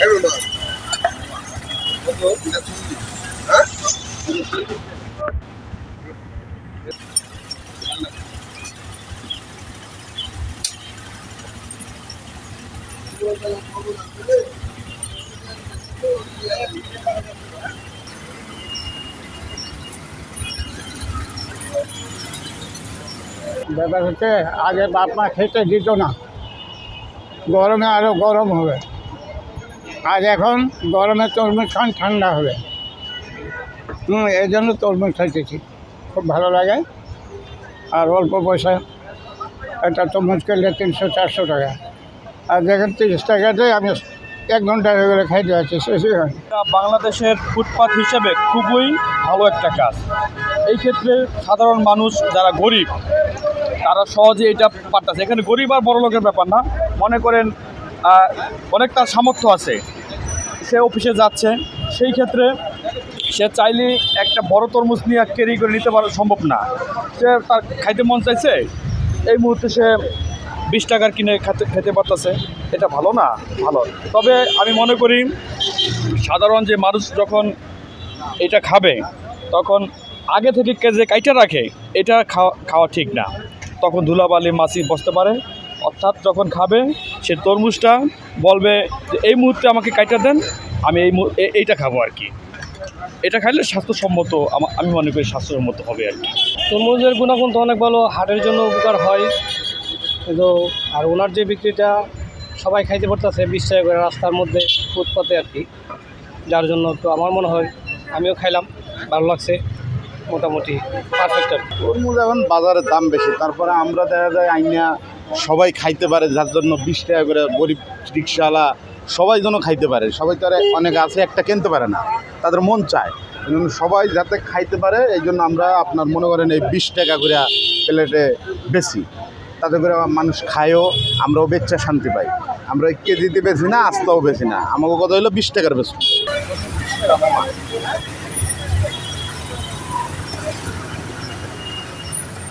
Everybody. Huh? ব্যাপার হচ্ছে, আগে বাপ মা খেতে দিত না। গরমে আরও গরম হবে। আর এখন গরমে তরমুজ খান, ঠান্ডা হবে। হুম এই জন্য তরমুজ খাইতেছি। খুব ভালো লাগে। আর অল্প পয়সা একটা তরমুজ কিনলে তিনশো, চারশো টাকা। আর দেখেন তিরিশ টাকাতে আমি এক ঘণ্টা হয়ে গেলে খাইতে পারছি শেষই হয়। বাংলাদেশের ফুটপাথ হিসেবে খুবই ভালো একটা কাজ। এই ক্ষেত্রে সাধারণ মানুষ যারা গরিব, তারা সহজে এটা পারতেছে। এখানে গরিব আর বড় লোকের ব্যাপার না। মনে করেন অনেক তার সামর্থ্য আছে। সে অফিসে যাচ্ছে, সেই ক্ষেত্রে সে চাইলে একটা বড় তরমুজ নিয়ে ক্যারি করে নিতে পারা সম্ভব না। সে তার খাইতে মন চাইছে, এই মুহূর্তে সে বিশ টাকার কিনে খেতে খেতে পারতেছে। এটা ভালো না? ভালো। তবে আমি মনে করি, সাধারণ যে মানুষ যখন এটা খাবে, তখন আগে থেকে যে কাইটা রাখে, এটা খাওয়া খাওয়া ঠিক না। তখন ধুলাবালি মাছি বসতে পারে। অর্থাৎ যখন খাবে, সে তরমুজটা বলবে যে, এই মুহূর্তে আমাকে কাইটা দেন, আমি এই এইটা খাব আর কি। এটা খাইলে স্বাস্থ্যসম্মত আমা- মনে করি স্বাস্থ্যসম্মত হবে আর কি। তরমুজের গুণাগুণ তো অনেক ভালো হার্টের জন্য উপকার হয়। কিন্তু আর ওনার যে বিক্রিটা সবাই খাইতে পারতেছে, বিশ টাকা করে রাস্তার মধ্যে ফুটপাতে আর কি। যার জন্য তো আমার মনে হয় আমিও খাইলাম, ভালো লাগছে, মোটামুটি পারফেক্ট আর। তরমুজ এখন বাজারের দাম বেশি, তারপরে আমরা দেখা যায় আইনা সবাই খাইতে পারে, যার জন্য বিশ টাকা করে গরিব রিক্সাওয়ালা সবাই যেন খাইতে পারে। সবাই তো অনেক আছে, একটা কিনতে পারে না, তাদের মন চায়। সবাই যাতে খাইতে পারে, এই জন্য আমরা আপনার মনে করেন এই বিশ টাকা করে প্লেটে বেশি। তাতে করে মানুষ খায়ও, আমরাও বেচা শান্তি পাই। আমরা কেজিতে বেশি না, আস্তাও বেশি না। আমাকে কথা হলো বিশ টাকার বেশি